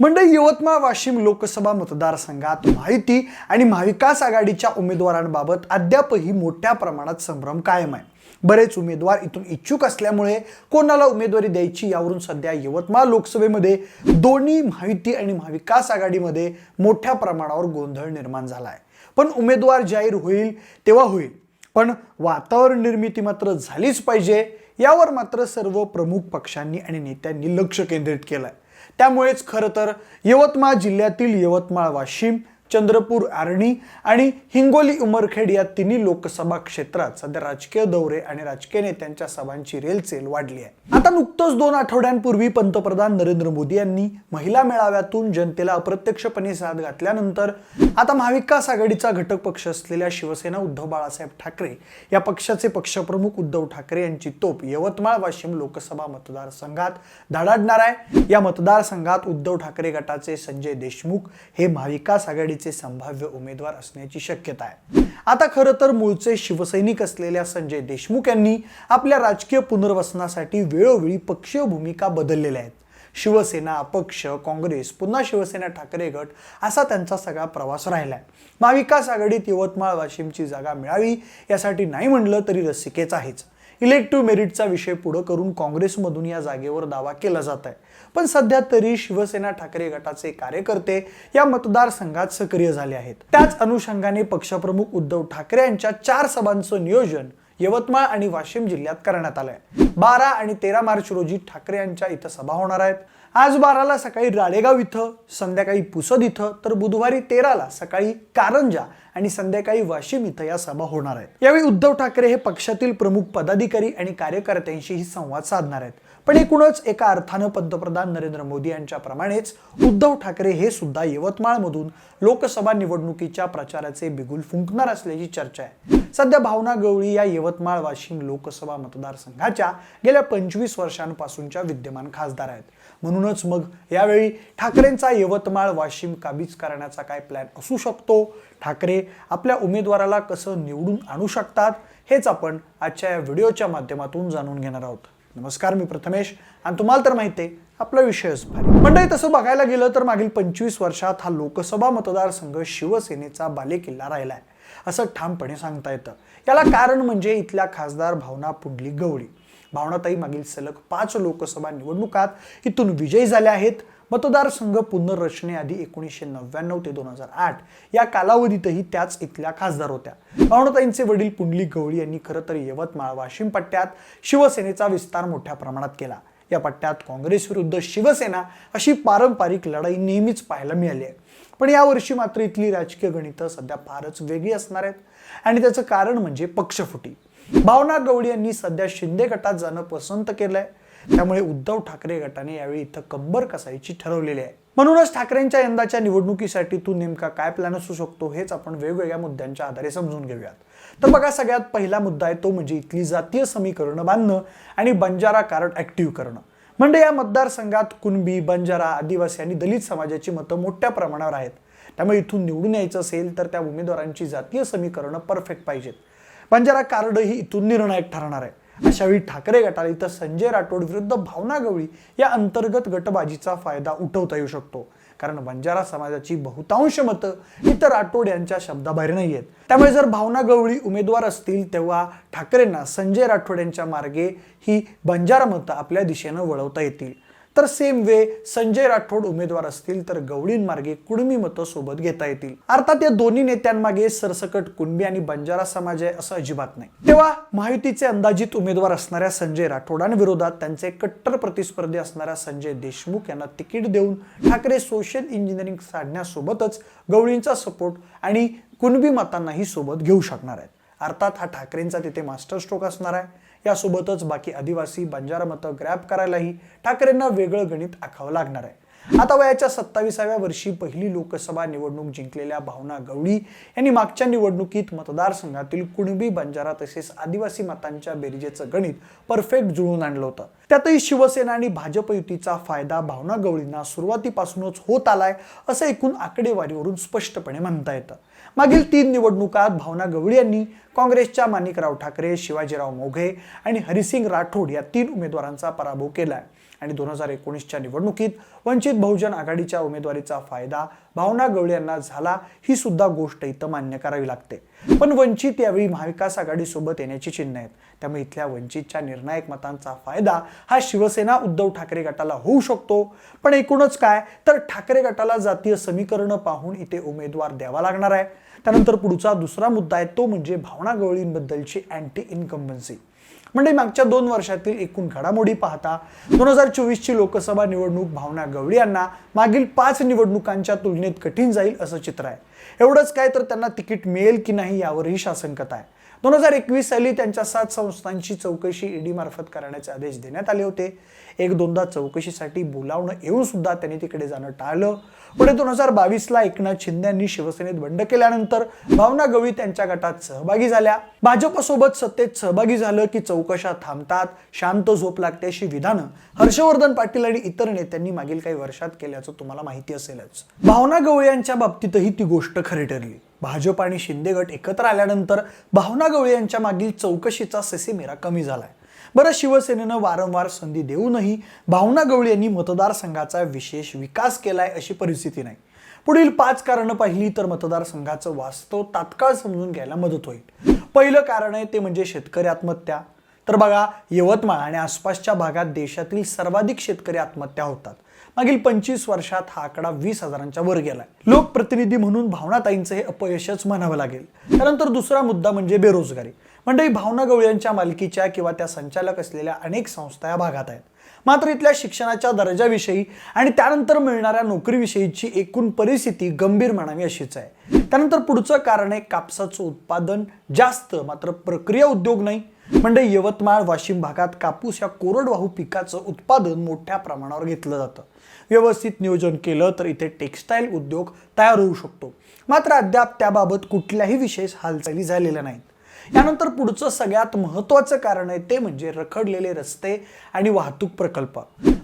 मंडळी यवतमाळ वाशिम लोकसभा मतदारसंघात माहिती आणि महाविकास आघाडीच्या उमेदवारांबाबत अद्यापही मोठ्या प्रमाणात संभ्रम कायम आहे. बरेच उमेदवार इथून इच्छुक असल्यामुळे कोणाला उमेदवारी द्यायची यावरून सध्या यवतमाळ लोकसभेमध्ये दोन्ही माहिती आणि महाविकास आघाडीमध्ये मोठ्या प्रमाणावर गोंधळ निर्माण झाला आहे पण उमेदवार जाहीर होईल तेव्हा होईल. पण वातावरण निर्मिती मात्र झालीच पाहिजे यावर मात्र सर्व प्रमुख पक्षांनी आणि नेत्यांनी लक्ष केंद्रित केलं आहे त्यामुळेच खरं तर यवतमाळ जिल्ह्यातील यवतमाळ वाशिम चंद्रपूर आर्णी आणि हिंगोली उमरखेड या तिन्ही लोकसभा क्षेत्रात सध्या राजकीय दौरे आणि राजकीय नेत्यांच्या सभांची रेलचेल वाढली आहे. आता नुकतंच दोन आठवड्यांपूर्वी पंतप्रधान नरेंद्र मोदी यांनी महिला मेळाव्यातून जनतेला अप्रत्यक्षपणे साथ घातल्यानंतर आता महाविकास आघाडीचा घटक पक्ष असलेल्या शिवसेना उद्धव बाळासाहेब ठाकरे या पक्षाचे पक्षप्रमुख उद्धव ठाकरे यांची तोप यवतमाळ वाशिम लोकसभा मतदारसंघात धडाडणार आहे. या मतदारसंघात उद्धव ठाकरे गटाचे संजय देशमुख हे महाविकास आघाडी आघाडीचे संभाव्य उमेदवार असण्याची शक्यता आहे. आता खरं तर मूळचे शिवसैनिक असलेल्या संजय देशमुख यांनी आपल्या राजकीय पुनर्वसनासाठी वेळोवेळी पक्षीय भूमिका बदललेल्या आहेत. शिवसेना अपक्ष काँग्रेस पुन्हा शिवसेना ठाकरे गट असा त्यांचा सगळा प्रवास राहिलाय. महाविकास आघाडीत यवतमाळ वाशिमची जागा मिळावी यासाठी नाही म्हणलं तरी रसिकेच आहेच. इलेक्टिव्ह मेरिटचा विषय पुढं करून काँग्रेसमधून या जागेवर दावा केला जात आहे. पण सध्या तरी शिवसेना ठाकरे गटाचे कार्यकर्ते या मतदारसंघात सक्रिय झाले आहेत. त्याच अनुषंगाने पक्षप्रमुख उद्धव ठाकरे यांच्या चार सभांचं नियोजन यवतमाळ आणि वाशिम जिल्ह्यात करण्यात आलंय. बारा आणि तेरा मार्च रोजी ठाकरे यांच्या इथं सभा होणार आहेत. आज बाराला सकाळी राळेगाव इथं संध्याकाळी पुसद इथं तर बुधवारी तेराला सकाळी कारंजा आणि संध्याकाळी वाशिम इथं या सभा होणार आहेत. यावेळी उद्धव ठाकरे हे पक्षातील प्रमुख पदाधिकारी आणि कार्यकर्त्यांशीही संवाद साधणार आहेत. पण एकूणच एका अर्थानं पंतप्रधान नरेंद्र मोदी यांच्याप्रमाणेच उद्धव ठाकरे हे सुद्धा यवतमाळमधून लोकसभा निवडणुकीच्या प्रचाराचे बिगुल फुंकणार असल्याची चर्चा आहे. सध्या भावना गवळी या यवतमाळ वाशिम लोकसभा मतदारसंघाच्या गेल्या पंचवीस वर्षांपासूनच्या विद्यमान खासदार आहेत. म्हणूनच मग यावेळी ठाकरेंचा यवतमाळ वाशिम काबीज करण्याचा काय प्लॅन असू शकतो? ठाकरे आपल्या उमेदवाराला कसं निवडून आणू शकतात? हेच आपण आजच्या या व्हिडिओच्या माध्यमातून जाणून घेणार आहोत. नमस्कार मी प्रथमेश. आणि तुम्हाला तर माहिती आहे आपला विषयच भारी. मंडळी तसं बघायला गेलं तर मागील पंचवीस वर्षात हा लोकसभा मतदारसंघ शिवसेनेचा बालेकिल्ला राहिला आहे असं ठामपणे सांगता येतं. याला कारण म्हणजे इथल्या खासदार भावना पुंडली गवळी. भावनाताई मागील सलग पाच लोकसभा निवडणुकात इथून विजयी झाल्या आहेत. मतदारसंघ पुनर्रचनेआधी एकोणीसशे नव्याण्णव ते दोन हजार आठ या कालावधीतही त्याच इथल्या खासदार होत्या. भावनाताईंचे वडील पुंडलिक गवळी यांनी खरं तर यवतमाळ वाशिम पट्ट्यात शिवसेनेचा विस्तार मोठ्या प्रमाणात केला. या पट्ट्यात काँग्रेस विरुद्ध शिवसेना अशी पारंपरिक लढाई नेहमीच पाहायला मिळाली आहे. पण यावर्षी मात्र इथली राजकीय गणितं सध्या फारच वेगळी असणार आहेत. आणि त्याचं कारण म्हणजे पक्षफुटी. भावना गवळी यांनी सध्या शिंदे गटात जाणं पसंत केलंय. त्यामुळे उद्धव ठाकरे गटाने यावेळी इथं कंबर कसायची ठरवलेली आहे. म्हणूनच ठाकरेंच्या यंदाच्या निवडणुकीसाठी तू नेमका काय प्लॅन असू शकतो हेच आपण वेगवेगळ्या मुद्द्यांच्या आधारे समजून घेऊयात. तर बघा सगळ्यात पहिला मुद्दा आहे तो म्हणजे इथली जातीय समीकरणं बांधणं आणि बंजारा कार्ड ऍक्टिव्ह करणं. म्हणजे या मतदारसंघात कुणबी बंजारा आदिवासी आणि दलित समाजाची मतं मोठ्या प्रमाणावर आहेत. त्यामुळे इथून निवडून यायचं असेल तर त्या उमेदवारांची जातीय समीकरणं परफेक्ट पाहिजेत. बंजारा कार्ड ही इथून निर्णायक ठरणार आहे. अशावेळी ठाकरे गटाला इथं संजय राठोड विरुद्ध भावना गवळी या अंतर्गत गटबाजीचा फायदा उठवता येऊ शकतो. कारण बंजारा समाजाची बहुतांश मतं इतर राठोड यांच्या शब्दाबाहेर नाही आहेत. त्यामुळे जर भावना गवळी उमेदवार असतील तेव्हा ठाकरेंना संजय राठोड यांच्या मार्गे ही बंजारा मतं आपल्या दिशेनं वळवता येतील. तर सेम वे संजय राठोड उमेदवार असतील तर गवळींमार्गे कुणबी मतं सोबत घेता येतील. अर्थात या दोन्ही नेत्यांमागे सरसकट कुणबी आणि बंजारा समाज आहे असं अजिबात नाही. तेव्हा महायुतीचे अंदाजित उमेदवार असणाऱ्या संजय राठोडांविरोधात त्यांचे कट्टर प्रतिस्पर्धी असणाऱ्या संजय देशमुख यांना तिकीट देऊन ठाकरे सोशल इंजिनिअरिंग साधण्यासोबतच गवळींचा सपोर्ट आणि कुणबी मतांनाही सोबत घेऊ शकणार आहेत. अर्थात हा ठाकरेंचा तिथे मास्टर स्ट्रोक असणार आहे. यासोबतच बाकी आदिवासी बंजारा मतं ग्रॅप करायलाही ठाकरेंना वेगळं गणित आखावं लागणार आहे. आता वयाच्या सत्ताविसाव्या वर्षी पहिली लोकसभा निवडणूक जिंकलेल्या भावना गवळी यांनी मागच्या निवडणुकीत मतदारसंघातील कुणबी बंजारा तसेच आदिवासी मतांच्या बेरीजेचं गणित परफेक्ट जुळून आणलं होतं. त्यातही शिवसेना आणि भाजप युतीचा फायदा भावना गवळींना सुरुवातीपासूनच होत आलाय असं एकूण आकडेवारीवरून स्पष्टपणे म्हणता येतं. मागील तीन निवडणुकात भावना गवळी यांनी काँग्रेसच्या माणिकराव ठाकरे शिवाजीराव मोघे आणि हरिसिंग राठोड या तीन उमेदवारांचा पराभव केलाय. आणि दोन हजार एकोणीसच्या निवडणुकीत वंचित बहुजन आघाडीच्या उमेदवारीचा फायदा भावना गवळी यांना झाला ही सुद्धा गोष्ट इथं मान्य करावी लागते. पण वंचित यावेळी महाविकास आघाडीसोबत येण्याची चिन्ह आहेत. त्यामुळे इथल्या वंचितच्या निर्णायक मतांचा फायदा हा शिवसेना उद्धव ठाकरे गटाला होऊ शकतो. पण एकूणच काय? तर ठाकरे गटाला जातीय समीकरणं पाहून इथे उमेदवार द्यावा लागणार आहे. त्यानंतर पुढचा दुसरा मुद्दा आहे तो म्हणजे भावना गवळींबद्दलची अँटी इन्कम्बन्सी म्हणजे मागच्या दोन वर्षातील एकूण घडामोडी पाहता दोन हजार चोवीसची लोकसभा निवडणूक भावना गवळी यांना मागील पाच निवडणुकांच्या तुलनेत कठीण जाईल असं चित्र आहे. एवढंच काय तर त्यांना तिकीट मिळेल की नाही यावरही शासनकता आहे. दोन हजार एकवीस साली त्यांच्या सात संस्थांची चौकशी ईडी मार्फत करण्याचे आदेश देण्यात आले होते. एक दोनदा चौकशीसाठी बोलावणं येऊन सुद्धा त्यांनी तिकडे जाणं टाळलं. पुढे दोन हजार बावीसला एकनाथ शिंदे यांनी शिवसेनेत बंड केल्यानंतर भावना गवळी त्यांच्या गटात सहभागी झाल्या. भाजपसोबत सत्तेत सहभागी झालं की चौकशा थांबतात. शांत झोप लागते अशी विधानं हर्षवर्धन पाटील आणि इतर नेत्यांनी मागील काही वर्षात केल्याचं तुम्हाला माहिती असेलच. भावना गवळी यांच्या बाबतीतही ती गोष्ट खरी ठरली. भाजप आणि शिंदे गट एकत्र आल्यानंतर भावना गवळी यांच्या मागील चौकशीचा सेसेमेरा कमी झालाय. बरं शिवसेनेनं वारंवार संधी देऊनही भावना गवळी यांनी मतदारसंघाचा विशेष विकास केलाय अशी परिस्थिती नाही. पुढील पाच कारणं पाहिली तर मतदारसंघाचं वास्तव तात्काळ समजून घ्यायला मदत होईल. पहिलं कारण आहे ते म्हणजे शेतकरी आत्महत्या. तर बघा यवतमाळ आणि आसपासच्या भागात देशातील सर्वाधिक शेतकरी आत्महत्या होतात. मागील पंचवीस वर्षात हा आकडा वीस हजारांच्या वर गेलाय. लोकप्रतिनिधी म्हणून भावनाताईंचं हे अपयशच म्हणावं लागेल. त्यानंतर दुसरा मुद्दा म्हणजे बेरोजगारी. म्हणजे भावना गवळ्यांच्या मालकीच्या किंवा त्या संचालक असलेल्या अनेक संस्था या भागात आहेत. मात्र इथल्या शिक्षणाच्या दर्जाविषयी आणि त्यानंतर मिळणाऱ्या नोकरीविषयीची एकूण परिस्थिती गंभीर म्हणावी अशीच आहे. त्यानंतर पुढचं कारण आहे कापसाचं उत्पादन. जास्त मात्र प्रक्रिया उद्योग नाही. म्हणजे यवतमाळ वाशिम भागात कापूस या कोरडवाहू पिकाचं उत्पादन मोठ्या प्रमाणावर घेतलं जातं. व्यवस्थित नियोजन केलं तर इथे टेक्स्टाईल उद्योग तयार होऊ शकतो. मात्र अद्याप त्याबाबत कुठल्याही विशेष हालचाली झालेल्या नाहीत. यानंतर पुढचं सगळ्यात महत्वाचं कारण आहे ते म्हणजे रखडलेले रस्ते आणि वाहतूक प्रकल्प.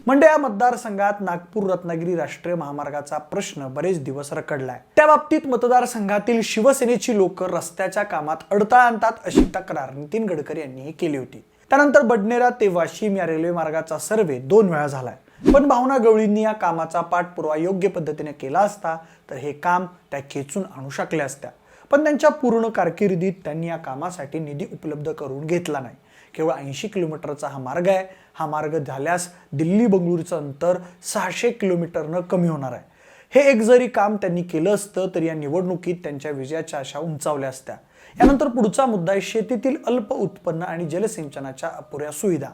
म्हणजे या मतदारसंघात नागपूर रत्नागिरी राष्ट्रीय महामार्गाचा प्रश्न बरेच दिवस रखडलाय. त्या बाबतीत मतदारसंघातील शिवसेनेची लोक रस्त्याच्या कामात अडथळा आणतात अशी तक्रार नितीन गडकरी यांनीही केली होती. त्यानंतर बडनेरा ते वाशिम या रेल्वे मार्गाचा सर्वे दोन वेळा झालाय. पण भावना गवळींनी या कामाचा पाठपुरावा योग्य पद्धतीने केला असता तर हे काम त्या खेचून आणू शकल्या असत्या. पण त्यांच्या पूर्ण कारकिर्दीत त्यांनी या कामासाठी निधी उपलब्ध करून घेतला नाही. केवळ ऐंशी किलोमीटरचा हा मार्ग आहे. हा मार्ग झाल्यास दिल्ली बंगळुरूचं अंतर सहाशे किलोमीटरनं कमी होणार आहे. हे एक जरी काम त्यांनी केलं असतं तर या निवडणुकीत त्यांच्या विजयाच्या आशा उंचावल्या असत्या. यानंतर पुढचा मुद्दा आहे शेतीतील अल्प उत्पन्न आणि जलसिंचनाच्या अपुऱ्या सुविधा.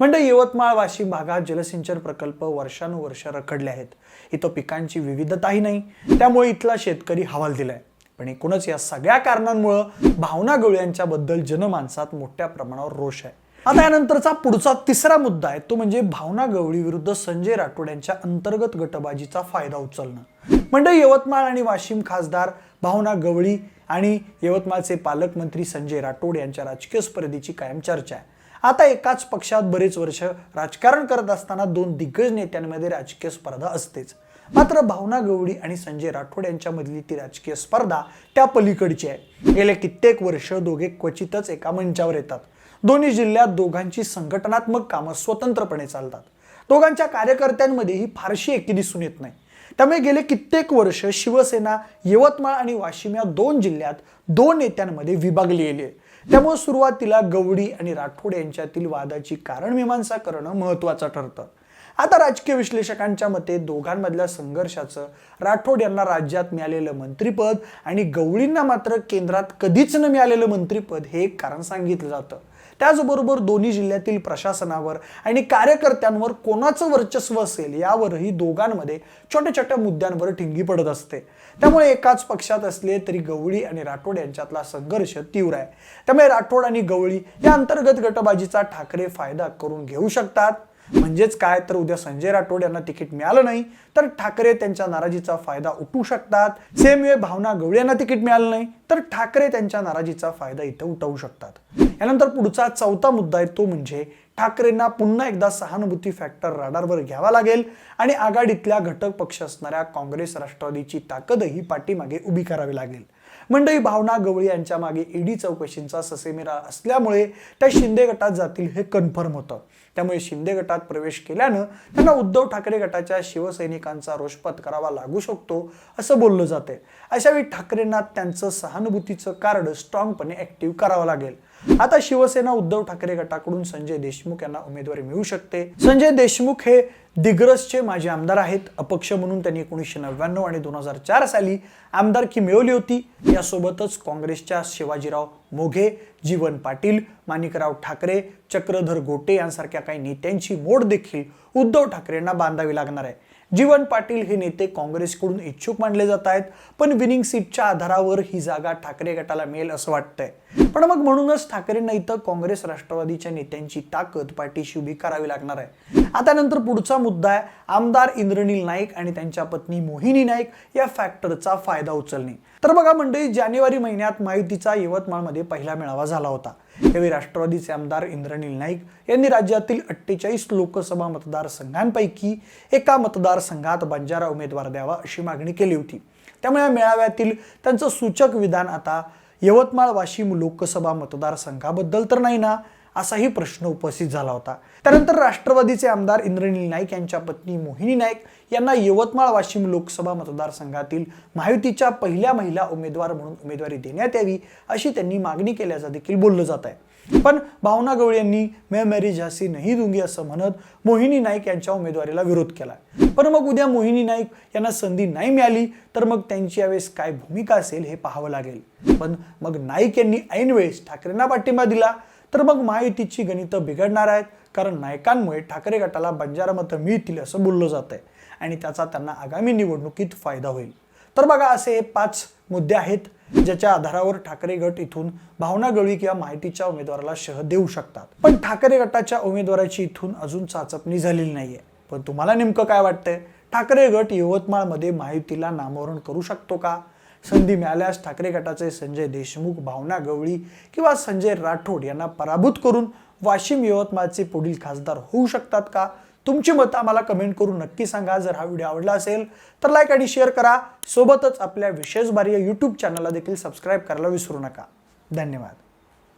म्हणजे यवतमाळ वाशिम भागात जलसिंचन प्रकल्प वर्षानुवर्ष रखडले आहेत. इथं पिकांची विविधताही नाही. त्यामुळे इथला शेतकरी हवाल दिलाय पण एकूणच या सगळ्या कारणांमुळं भावना गवळ्यांच्याबद्दल जनमानसात मोठ्या प्रमाणावर रोष आहे. आता यानंतरचा पुढचा तिसरा मुद्दा आहे तो म्हणजे भावना गवळी विरुद्ध संजय राठोड यांच्या अंतर्गत गटबाजीचा फायदा उचलणं. म्हणजे यवतमाळ आणि वाशिम खासदार भावना गवळी आणि यवतमाळचे पालकमंत्री संजय राठोड यांच्या राजकीय स्पर्धेची कायम चर्चा आहे. आता एकाच पक्षात बरेच वर्ष राजकारण करत असताना दोन दिग्गज नेत्यांमध्ये राजकीय स्पर्धा असतेच. मात्र भावना गवळी आणि संजय राठोड यांच्यामधली ती राजकीय स्पर्धा त्या पलीकडची आहे. गेले कित्येक वर्ष दोघे क्वचितच एका मंचावर येतात. दोन्ही जिल्ह्यात दोघांची संघटनात्मक कामं स्वतंत्रपणे चालतात. दोघांच्या कार्यकर्त्यांमध्ये ही फारशी एकी दिसून येत नाही. त्यामुळे गेले कित्येक वर्ष शिवसेना यवतमाळ आणि वाशिम या दोन जिल्ह्यात दोन नेत्यांमध्ये विभागली गेली आहे त्यामुळे सुरुवातीला गवडी आणि राठोड यांच्यातील वादाची कारणमीमांसा करणं महत्वाचं ठरतं. आता राजकीय विश्लेषकांच्या मते दोघांमधल्या संघर्षाचं राठोड यांना राज्यात मिळालेलं मंत्रीपद आणि गवळींना मात्र केंद्रात कधीच न मिळालेलं मंत्रीपद हे एक कारण सांगितलं जातं. त्याचबरोबर दोन्ही जिल्ह्यातील प्रशासनावर आणि कार्यकर्त्यांवर कोणाचं वर्चस्व असेल यावरही दोघांमध्ये छोट्या छोट्या मुद्द्यांवर ठिंगी पडत असते. त्यामुळे एकाच पक्षात असले तरी गवळी आणि राठोड यांच्यातला संघर्ष तीव्र आहे. त्यामुळे राठोड आणि गवळी या अंतर्गत गटबाजीचा ठाकरे फायदा करून घेऊ शकतात. म्हणजेच काय? तर उद्या संजय राठोड यांना तिकीट मिळालं नाही तर ठाकरे त्यांच्या नाराजीचा फायदा उठवू शकतात. सेम वे भावना गवळी यांना तिकीट मिळालं नाही तर ठाकरे त्यांच्या नाराजीचा फायदा इथं उठवू शकतात. यानंतर पुढचा चौथा मुद्दा आहे तो म्हणजे ठाकरेंना पुन्हा एकदा सहानुभूती फॅक्टर राडारवर घ्यावा लागेल आणि आघाडीतल्या घटक पक्ष असणाऱ्या काँग्रेस राष्ट्रवादीची ताकदही पाठीमागे उभी करावी लागेल. मंडळी भावना गवळी यांच्या मागे ईडी चौकशींचा ससेमिरा असल्यामुळे त्या शिंदे गटात जातील हे कन्फर्म होतं. त्यामुळे शिंदे गटात प्रवेश केल्यानं त्यांना उद्धव ठाकरे गटाच्या शिवसैनिकांचा रोष पत्करावा लागू शकतो असं बोललं जाते अशावेळी ठाकरेंना त्यांचं सहानुभूतीचं कार्ड स्ट्रॉंगपणे ऍक्टिव्ह करावं लागेल. आता शिवसेना उद्धव ठाकरे गटाकडून संजय देशमुख यांना उमेदवारी मिळू शकते. संजय देशमुख हे दिग्रसचे माजी आमदार आहेत अपक्ष म्हणून त्यांनी एकोणीसशे नव्याण्णव आणि दोन हजार चार साली आमदारकी मिळवली होती. यासोबतच काँग्रेसच्या शिवाजीराव मोघे जीवन पाटील माणिकराव ठाकरे चक्रधर गोटे यांसारख्या काही नेत्यांची मोड देखील उद्धव ठाकरेंना बांधावी लागणार आहे. जीवन पाटील हे नेते काँग्रेसकडून इच्छुक मानले जात आहेत पण विनिंग सीटच्या आधारावर ही जागा ठाकरे गटाला मिळेल असं वाटतंय. पण मग म्हणूनच ठाकरेंना इथं काँग्रेस राष्ट्रवादीच्या नेत्यांची ताकद पाठीशी उभी करावी लागणार आहे. आता नंतर पुढचा मुद्दा आहे आमदार इंद्रनील नाईक आणि त्यांच्या पत्नी मोहिनी नाईक या फॅक्टरचा फायदा उचलणे. तर बघा मंडळी जानेवारी महिन्यात माहितीचा यवतमाळमध्ये पहिला मेळावा झाला होता. यावेळी राष्ट्रवादीचे आमदार इंद्रनील नाईक यांनी राज्यातील अठ्ठेचाळीस लोकसभा मतदारसंघांपैकी एका मतदारसंघात बंजारा उमेदवार द्यावा अशी मागणी केली होती. त्यामुळे या मेळाव्यातील त्यांचं सूचक विधान आता यवतमाळ वाशिम लोकसभा मतदारसंघाबद्दल तर नाही ना असाही प्रश्न उपस्थित झाला होता. त्यानंतर राष्ट्रवादीचे आमदार इंद्रनील नाईक यांच्या पत्नी मोहिनी नाईक यांना यवतमाळ वाशिम लोकसभा मतदारसंघातील महायुतीच्या पहिल्या महिला उमेदवार म्हणून उमेदवारी देण्यात यावी अशी त्यांनी मागणी केल्याचं देखील बोललं जात आहे. पण भावना गवळी यांनी मे मेरी झासी नाही दूंगी असं म्हणत मोहिनी नाईक यांच्या उमेदवारीला विरोध केला. पण मग उद्या मोहिनी नाईक यांना संधी नाही मिळाली तर मग त्यांची यावेळेस काय भूमिका असेल हे पाहावं लागेल. पण मग नाईक यांनी ऐनवेळेस ठाकरेंना पाठिंबा दिला तर मग महायुतीची गणितं बिघडणार आहेत. कारण नायकांमुळे ठाकरे गटाला बंजारा मतं मिळतील असं बोललं जात आहे आणि त्याचा त्यांना आगामी निवडणुकीत फायदा होईल. तर बघा असे पाच मुद्दे आहेत ज्याच्या आधारावर ठाकरे गट इथून भावना गळी किंवा माहितीच्या उमेदवाराला शह देऊ शकतात. पण ठाकरे गटाच्या उमेदवाराची इथून अजून चाचपणी झालेली नाहीये. पण तुम्हाला नेमकं काय वाटतंय? ठाकरे गट यवतमाळमध्ये माहितीला नामवरण करू शकतो का? संधी मिळाल्यास ठाकरे गटाचे संजय देशमुख भावना गवळी किंवा संजय राठोड यांना पराभूत करून वाशिम यवतमाळचे पुढील खासदार होऊ शकतात का? तुमची मतं आम्हाला कमेंट करून नक्की सांगा. जर हा व्हिडिओ आवडला असेल तर लाईक आणि शेअर करा. सोबतच आपल्या विशेष बारी या यूट्यूब चॅनलला देखील सबस्क्राईब करायला विसरू नका. धन्यवाद.